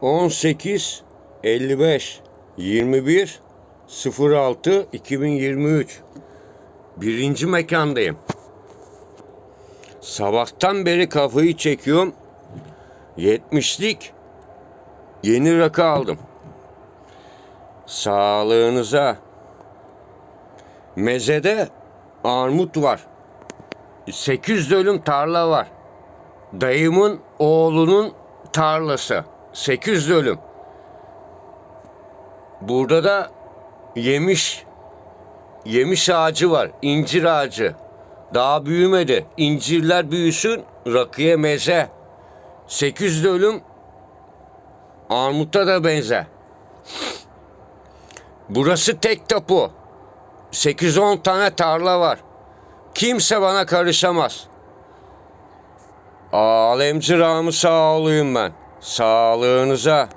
18 55 21 06 2023 Birinci mekandayım. Sabahtan beri kafayı çekiyorum. 70'lik yeni rakı aldım. Sağlığınıza. Mezede armut var. 8 dönüm tarla var. Dayımın oğlunun tarlası. 8 dönüm. Burada da yemiş yemiş ağacı var. incir ağacı. Daha büyümedi. İncirler büyüsün. Rakıya meze. 8 dönüm armuta da benzer. Burası tek tapu. 8-10 tane tarla var. Kimse bana karışamaz. Alemci Ramı sağ olayım ben. Sağlığınıza.